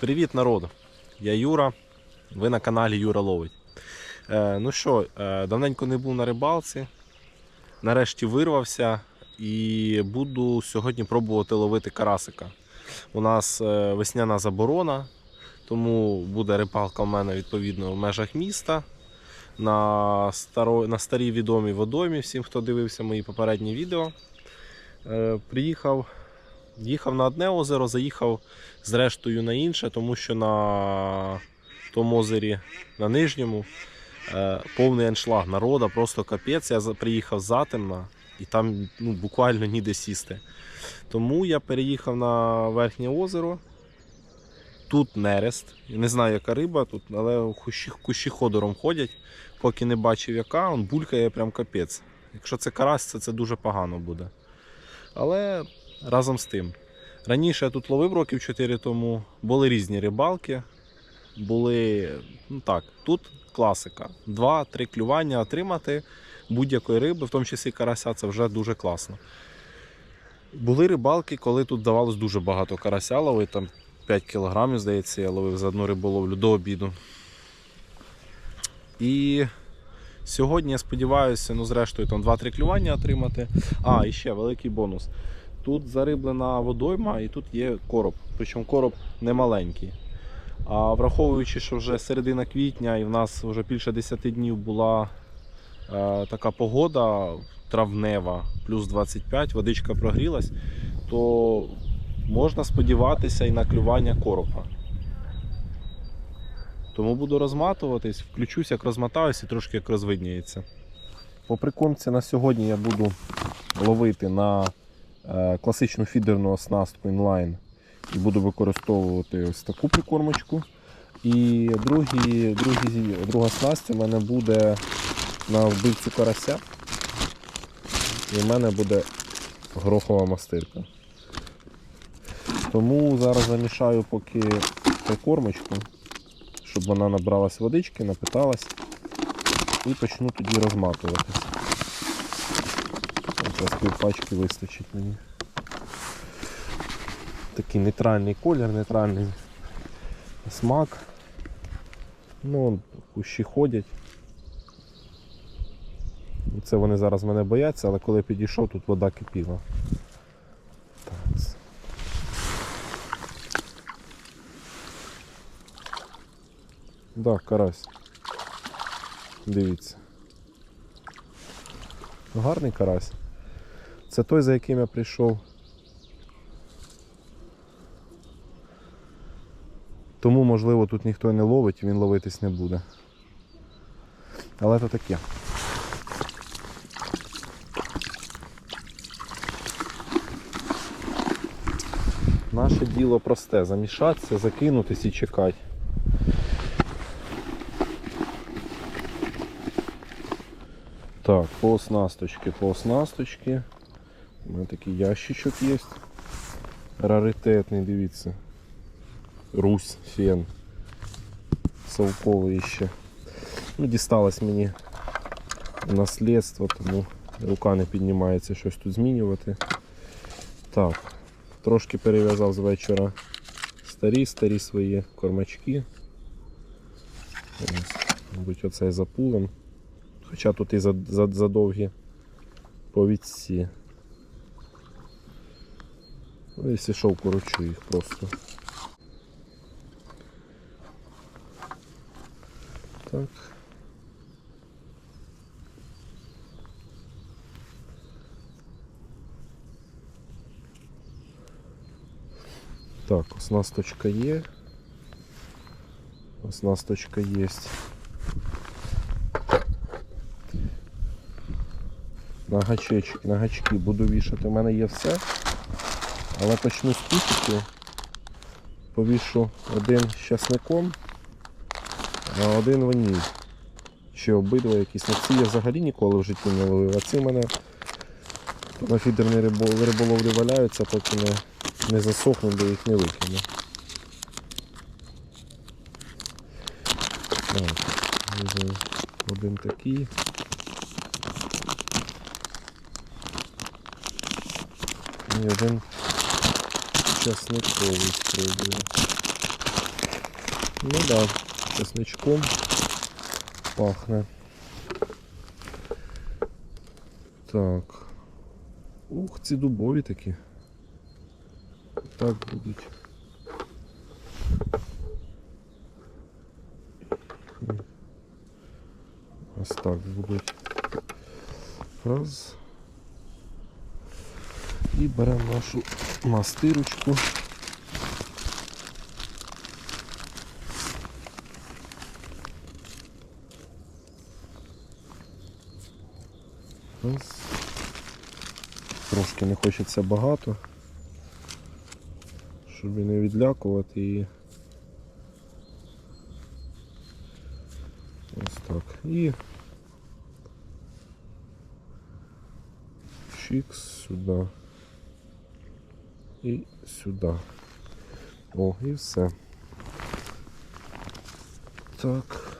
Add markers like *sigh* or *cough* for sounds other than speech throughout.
Привіт, народу! Я Юра. Ви на каналі Юра Ловить. Е, ну що, е, давненько не був на рибалці. Нарешті вирвався і буду сьогодні пробувати ловити карасика. У нас е, весняна заборона, тому буде рибалка у мене відповідно в межах міста. На, старо, на старій відомій водоймі, всім, хто дивився мої попередні відео. Е, приїхав Їхав на одне озеро, заїхав зрештою на інше, тому що на тому озері на нижньому е, повний аншлаг народа, просто капець. Я приїхав затемно і там ну, буквально ніде сісти. Тому я переїхав на верхнє озеро. Тут нерест. Не знаю, яка риба тут, але кущі, кущі ходором ходять. Поки не бачив, яка, он булькає прям капець. Якщо це карась, це, це дуже погано буде. Але разом з тим. Раніше я тут ловив років 4 тому, були різні рибалки. Були, ну так, тут класика. Два-три клювання отримати будь-якої риби, в тому числі карася, це вже дуже класно. Були рибалки, коли тут давалось дуже багато карася ловити, там 5 кілограмів, здається, я ловив за одну риболовлю до обіду. І сьогодні я сподіваюся, ну зрештою там 2-3 клювання отримати. А, і ще великий бонус. Тут зариблена водойма і тут є короб. Причому короб не маленький. А враховуючи, що вже середина квітня і в нас вже більше 10 днів була е, така погода травнева, плюс 25, водичка прогрілась, то можна сподіватися і на клювання коропа. Тому буду розматуватись, включусь, як розмотаюсь і трошки як розвидніється. По прикормці на сьогодні я буду ловити на класичну фідерну оснастку інлайн і буду використовувати ось таку прикормочку. І другий, другий, друга снасть у мене буде на вбивцю карася. І в мене буде горохова мастирка. Тому зараз замішаю поки прикормочку, щоб вона набралась водички, напиталась і почну тоді розматуватися. Якраз півпачки вистачить мені. Такий нейтральний колір, нейтральний смак. Ну, кущі ходять. Це вони зараз мене бояться, але коли підійшов, тут вода кипіла. Так. Да, карась. Дивіться. Гарний карась. Це той, за яким я прийшов. Тому, можливо, тут ніхто не ловить він ловитись не буде. Але то таке. Наше діло просте замішатися, закинутись і чекати. Так, по оснасточці, по оснасточці. У мене такий ящичок є. Раритетний, дивіться. Русь, фен. Совковий ще. Ну, дісталось мені наслідство, тому рука не піднімається щось тут змінювати. Так, трошки перев'язав з вечора старі, старі свої кормачки. Ось, Мабуть, оцей запулен. Хоча тут і зад- зад- задовгі повідці. Ну, якщо що, вкорочу їх просто. Так. Так, оснасточка є. Оснасточка є. На гачечки, на гачки буду вішати. У мене є все. Але почну з кусики. Повішу один з часником, а один ваніль. Чи обидва якісь. На ці я взагалі ніколи в житті не ловив. А ці в мене на фідерній рибо- риболовлі валяються, поки не, не засохну, де їх не викину. Так, один такий. І один часниковий спробую. Ну да, чесничком пахне. Так. Ух, ці дубові такі. Так будуть. Ось так будуть. Раз. І беремо нашу мастирочку. Трошки не хочеться багато, щоб і не відлякувати її. Ось так. І чикс сюди. І сюди. О, і все. Так.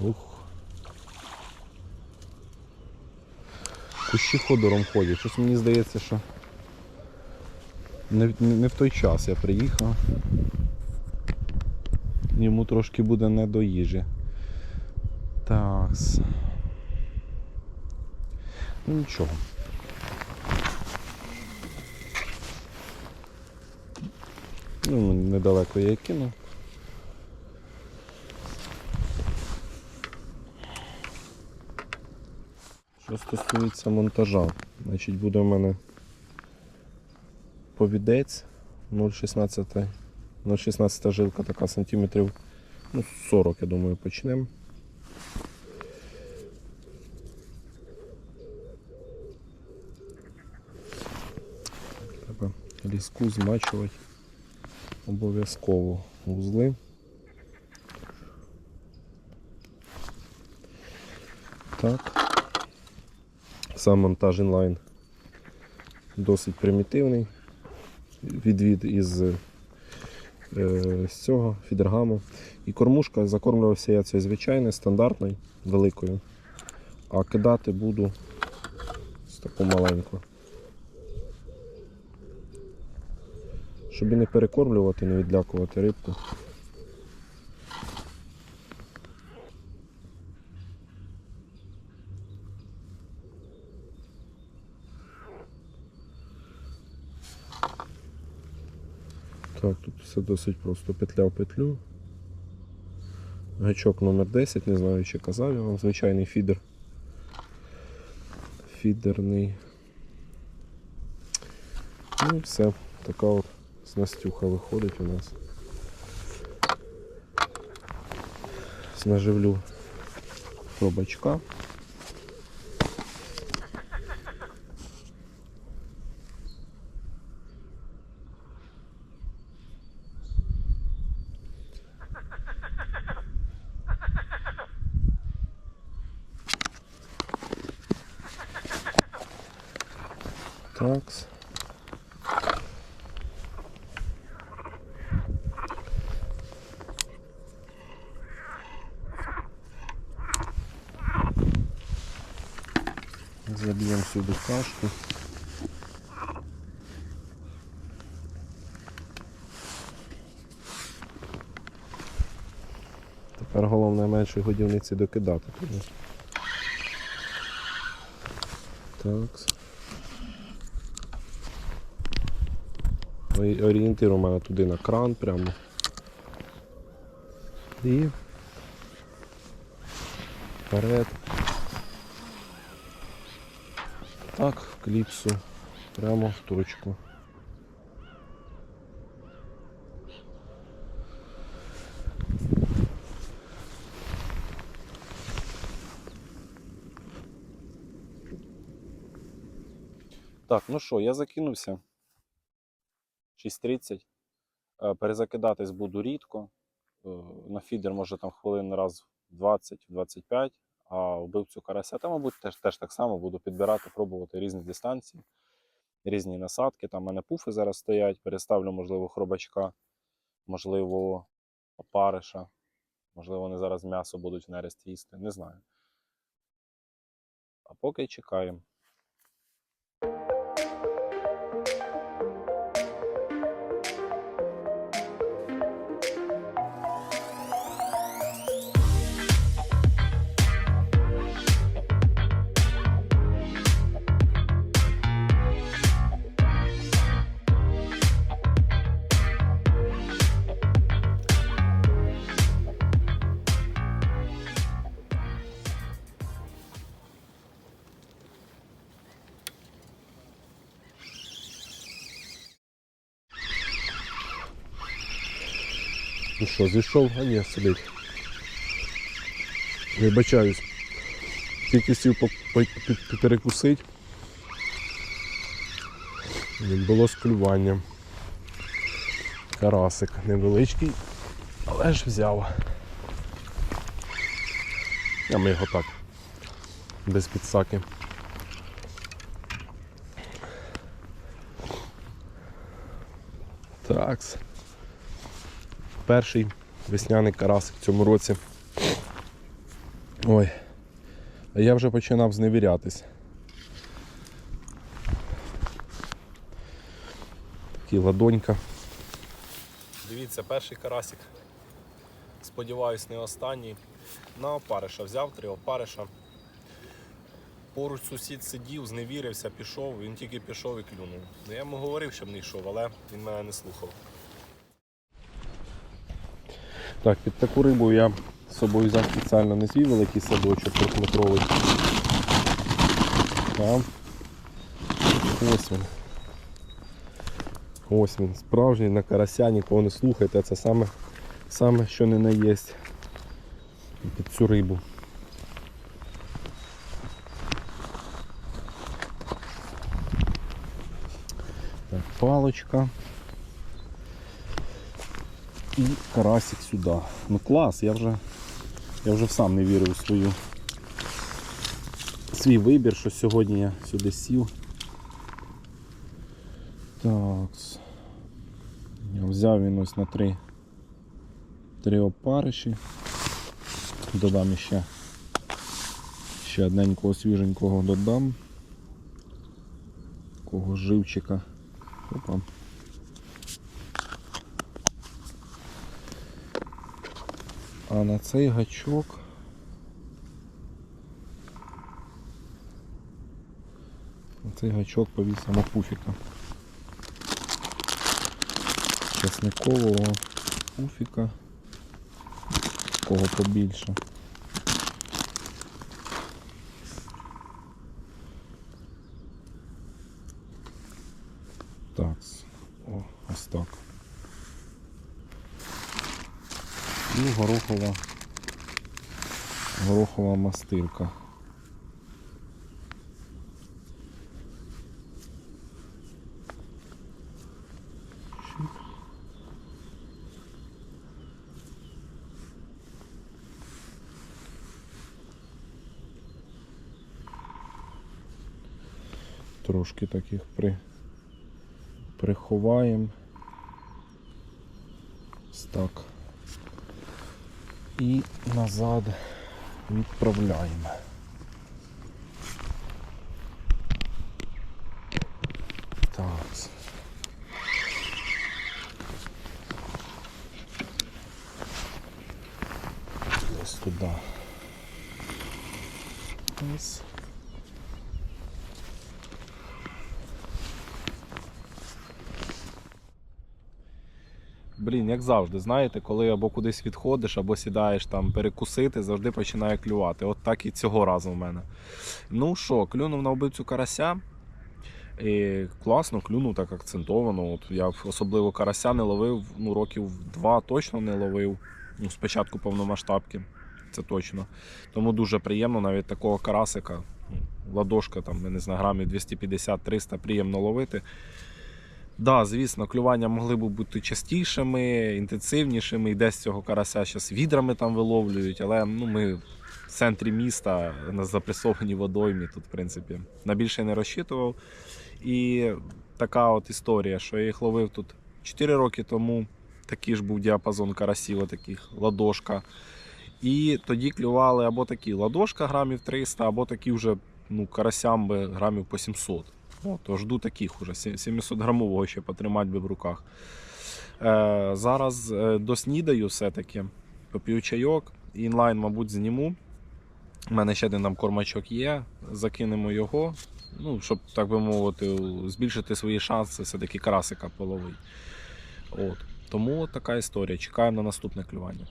Ух. Кущі ходором ходять. Щось мені здається, що не, не, не в той час я приїхав. Йому трошки буде не до їжі. Так. Ну нічого. Ну, недалеко я кинув. Що стосується монтажа, значить буде в мене повідець 0,16 0,16 жилка така сантиметрів ну, 40, я думаю, почнемо. Треба ліску змачувати обов'язково вузли. Так. Сам монтаж інлайн досить примітивний. Відвід із е, з цього фідергаму. І кормушка закормлювався я цією звичайною, стандартною, великою. А кидати буду з таку маленьку. Щоб і не перекормлювати, не відлякувати рибку. Так, тут все досить просто петля в петлю. Гачок номер 10, не знаю, чи казав я вам, звичайний фідер. Фідерний. Ну і все. Така от снастюха виходить у нас. Наживлю пробачка. Тепер головне меншої годівниці докидати туди. Так. Орієнтир у мене туди на кран прямо. І вперед. Так, в кліпсу. Прямо в точку. Так, ну що, я закинувся. 6.30. Е, Перезакидатись буду рідко. Е, На фідер може там хвилин раз в 20-25, а вбивцю карася, та, мабуть, теж, теж так само буду підбирати, пробувати різні дистанції, різні насадки. Там в мене пуфи зараз стоять, переставлю, можливо, хробачка, можливо, опариша. Можливо, вони зараз м'ясо будуть в нерест їсти, не знаю. А поки чекаємо. Ну що, зійшов? А ні, сидить. Вибачаюсь. Тільки сів по- по- пі- пі- перекусить. Відбулось клювання. Карасик невеличкий, але ж взяв. А ми його так. Без підсаки. Такс. Перший весняний карасик в цьому році. Ой. А я вже починав зневірятись. Такий ладонька. Дивіться, перший карасик. Сподіваюсь, не останній. На опариша взяв три опариша. Поруч сусід сидів, зневірився, пішов, він тільки пішов і клюнув. Ну, Я йому говорив, щоб не йшов, але він мене не слухав. Так, під таку рибу я з собою взяв спеціально не свій великий садочок трьохметровий. А ось він. Ось він, справжній на карася, нікого не слухайте, це саме, саме що не наєсть під цю рибу. Так, палочка. І карасик сюди. Ну клас, я вже, я вже сам не вірив у свою свій вибір, що сьогодні я сюди сів. Так. Я взяв він ось на три, три опариші. Додам ще, ще одненького свіженького додам. Такого живчика. Опа. А на цей гачок на цей гачок повісимо пуфіка. Часникового пуфіка. Кого побільше. Так, о, ось так. І горохова, горохова мастилка. Трошки таких при, приховаємо. Так і назад відправляємо. Так. Ось туди. Ось. Блін, як завжди, знаєте, коли або кудись відходиш, або сідаєш там перекусити, завжди починає клювати. От так і цього разу в мене. Ну що, клюнув на вбивцю карася. І класно, клюнув так акцентовано. От я особливо карася не ловив, ну років два точно не ловив. Ну, спочатку повномасштабки, це точно. Тому дуже приємно навіть такого карасика. ну, Ладошка, там, не знаю, грамів 250-300 приємно ловити. Да, звісно, клювання могли б бути частішими, інтенсивнішими. І десь цього карася зараз відрами там виловлюють, але ну, ми в центрі міста на запресованій водоймі. Тут, в принципі, на більше не розчитував. І така от історія, що я їх ловив тут 4 роки тому. Такий ж був діапазон карасів, таких ладошка. І тоді клювали або такі ладошка грамів 300, або такі вже ну, карасям грамів по 700. О, то жду таких уже. 700 грамового ще потримати би в руках. Е, зараз е, доснідаю все-таки, поп'ю чайок, інлайн, мабуть, зніму. У мене ще один там кормачок є, закинемо його, ну, щоб, так би мовити, збільшити свої шанси все-таки карасика половити. От. Тому така історія. Чекаємо на наступне клювання.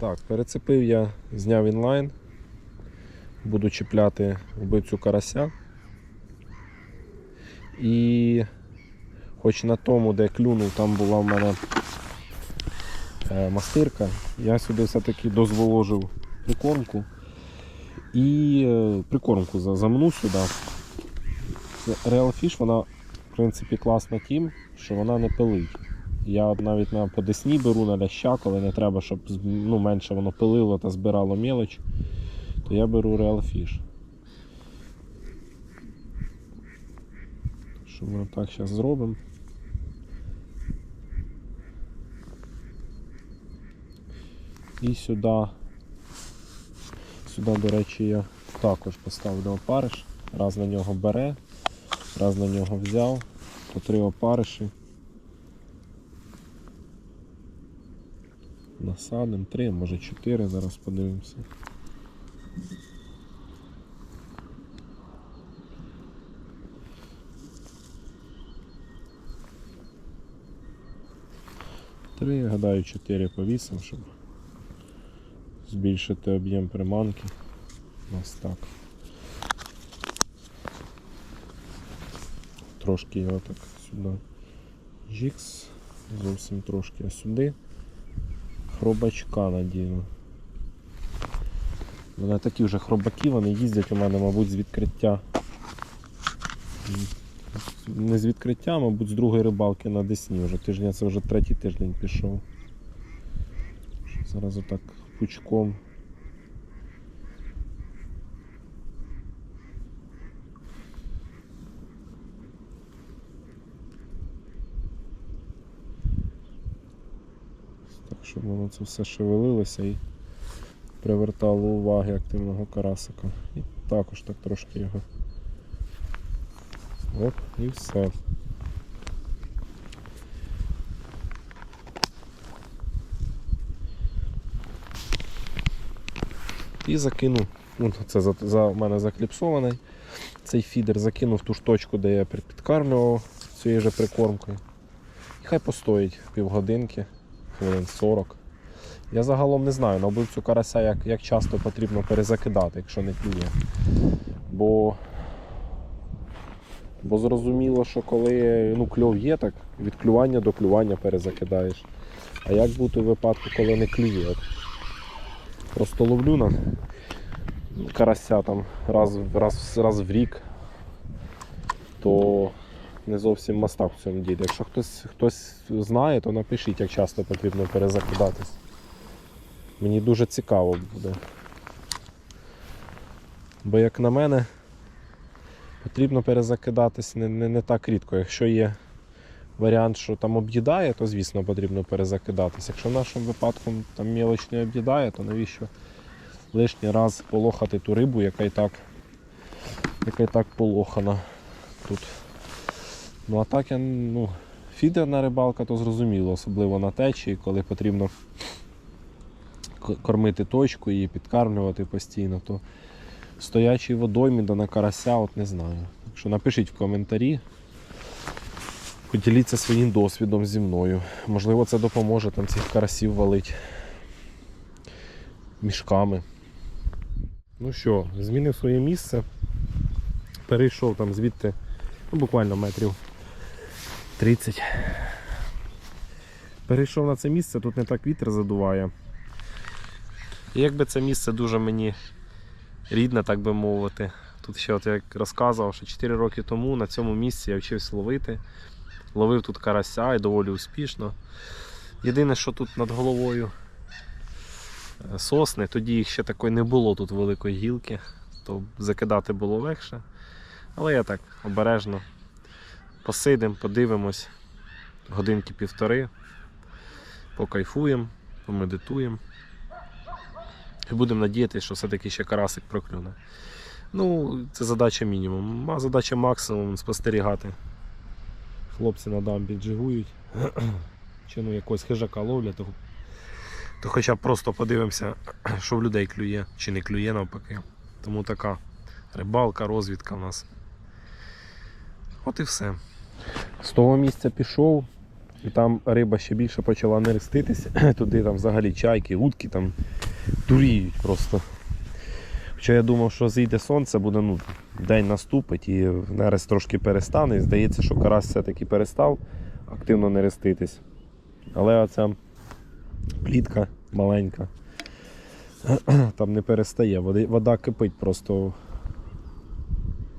Так, перецепив я, зняв інлайн. Буду чіпляти вбивцю карася. І хоч на тому, де клюнув, там була в мене е, мастирка, я сюди все-таки дозволожив прикормку. І е, прикормку замну сюди. Real Fish, вона в принципі класна тим, що вона не пилить. Я навіть на по десні беру на ляща, коли не треба, щоб ну, менше воно пилило та збирало мелоч, то я беру Fish. Що ми так зараз зробимо. І сюди, сюди, до речі, я також поставлю опариш. Раз на нього бере, раз на нього взяв, по три опариші. Насадимо три, може чотири, зараз подивимося. Три, гадаю, чотири повісимо, щоб збільшити об'єм приманки. Ось так. Трошки його так сюди. Жікс, зовсім трошки сюди хробачка надіну. Мене такі вже хробаки, вони їздять у мене, мабуть, з відкриття. Не з відкриття, мабуть, з другої рибалки на Десні. Вже тижня, це вже третій тиждень пішов. Зараз отак пучком. Так, щоб воно це все шевелилося і привертало уваги активного карасика. І також так трошки його. Оп, і все. І закинув, ну, це за, за в мене закліпсований. Цей фідер закинув ту ж точку, де я під- підкармлював цією же прикормкою. І хай постоїть півгодинки, хвилин 40. Я загалом не знаю, на вбивцю карася як, як часто потрібно перезакидати, якщо не клює. Бо, бо зрозуміло, що коли ну, кльов є, так від клювання до клювання перезакидаєш. А як бути в випадку, коли не клює? Просто ловлю на карася там раз, раз, раз в рік, то не зовсім мастак в цьому ділі. Якщо хтось, хтось знає, то напишіть, як часто потрібно перезакидатись. Мені дуже цікаво буде. Бо як на мене, потрібно перезакидатись не, не, не так рідко. Якщо є варіант, що там об'їдає, то звісно потрібно перезакидатись. Якщо в нашому випадку там мілоч не об'їдає, то навіщо лишній раз полохати ту рибу, яка і так, яка і так полохана тут. Ну а так я ну, фідерна рибалка, то зрозуміло, особливо на течії, коли потрібно кормити точку і підкармлювати постійно, то в стоячій водоймі да на карася, от не знаю. Так що напишіть в коментарі, поділіться своїм досвідом зі мною. Можливо, це допоможе там цих карасів валить мішками. Ну що, змінив своє місце. Перейшов там звідти ну, буквально метрів 30. Перейшов на це місце, тут не так вітер задуває. Якби це місце дуже мені рідне, так би мовити. Тут ще, от як розказував, що 4 роки тому на цьому місці я вчився ловити. Ловив тут карася і доволі успішно. Єдине, що тут над головою е, сосни, тоді їх ще такої не було тут великої гілки, то закидати було легше. Але я так обережно посидимо, подивимось годинки півтори, покайфуємо, помедитуємо. І будемо надіятися, що все-таки ще карасик проклюне. Ну, це задача мінімум. А задача максимум спостерігати. Хлопці на дамбі джигують. Чи ну якогось хижака ловлять, то, то хоча б просто подивимося, що в людей клює, чи не клює навпаки. Тому така рибалка, розвідка в нас. От і все. З того місця пішов, і там риба ще більше почала нереститися. *clears throat* Туди там взагалі чайки, утки там дуріють просто. Хоча я думав, що зійде сонце, буде ну, день наступить і нерест трошки перестане. І здається, що карась все-таки перестав активно нереститись. Але оця плітка маленька. *clears throat* Там не перестає. Вода кипить просто в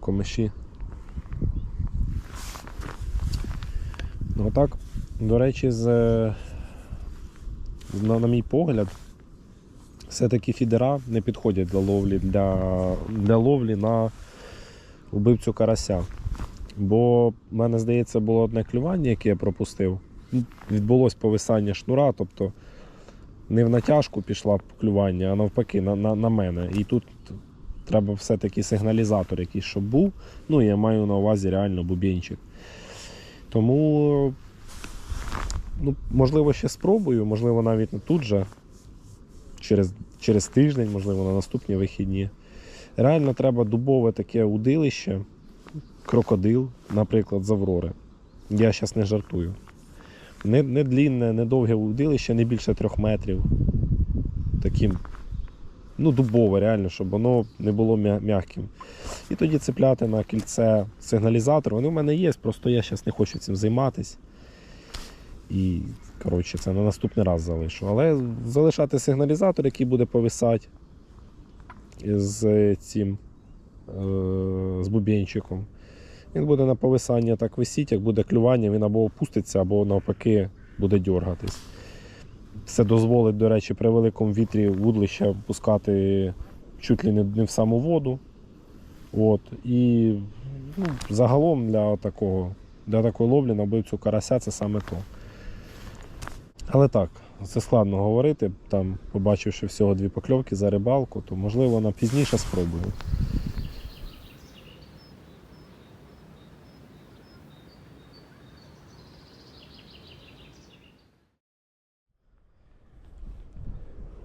комиші. Ну так, до речі, з, на, на мій погляд, все-таки фідера не підходять для ловлі, для, для ловлі на вбивцю карася. Бо мене, здається, було одне клювання, яке я пропустив. Відбулось повисання шнура, тобто не в натяжку пішла клювання, а навпаки, на, на, на мене. І тут треба все-таки сигналізатор якийсь, щоб був. Ну, я маю на увазі реально бубінчик. Тому, ну, можливо, ще спробую, можливо, навіть не тут же, через, через тиждень, можливо, на наступні вихідні. Реально треба дубове таке удилище, крокодил, наприклад, з Аврори. Я зараз не жартую. Не, не длінне, не довге удилище, не більше трьох метрів. Таким, ну, дубове, реально, щоб воно не було м'я- м'яким. І тоді цепляти на кільце сигналізатор. Вони в мене є, просто я зараз не хочу цим займатися. І, коротше, це на наступний раз залишу. Але залишати сигналізатор, який буде повисати з цим е, з бубенчиком. Він буде на повисання так висіти, як буде клювання, він або опуститься, або навпаки буде дергатись. Це дозволить, до речі, при великому вітрі вудлища пускати чуть ли не в саму воду. От. І ну, загалом для такого, для такої ловлі на вбивцю карася це саме то. Але так, це складно говорити. Там, побачивши всього дві покльовки за рибалку, то можливо на пізніше спробую.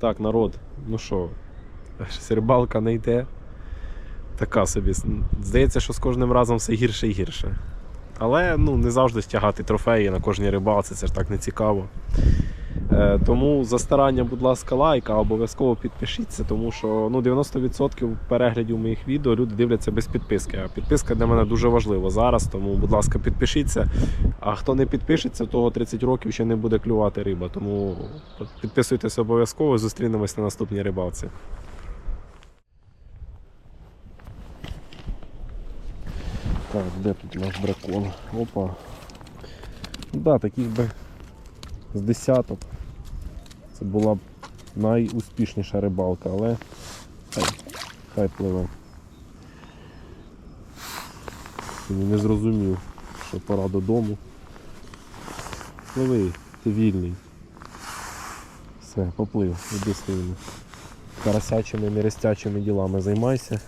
Так, народ, ну що, *laughs* рибалка не йде. Така собі. Здається, що з кожним разом все гірше і гірше. Але ну, не завжди стягати трофеї на кожній рибалці, це ж так не цікаво. Е, тому за старання, будь ласка, лайк, а обов'язково підпишіться, тому що ну, 90% переглядів моїх відео люди дивляться без підписки. А підписка для мене дуже важлива зараз, тому, будь ласка, підпишіться. А хто не підпишеться, того 30 років ще не буде клювати риба. Тому підписуйтесь обов'язково, зустрінемось на наступній рибалці. Так, де тут наш дракон? Опа. Да, таких би з десяток. Це була б найуспішніша рибалка, але хай, хай пливе. Не зрозумів, що пора додому. Пливи, ти вільний. Все, поплив, іди своїми карасячими, нерестячими ділами займайся.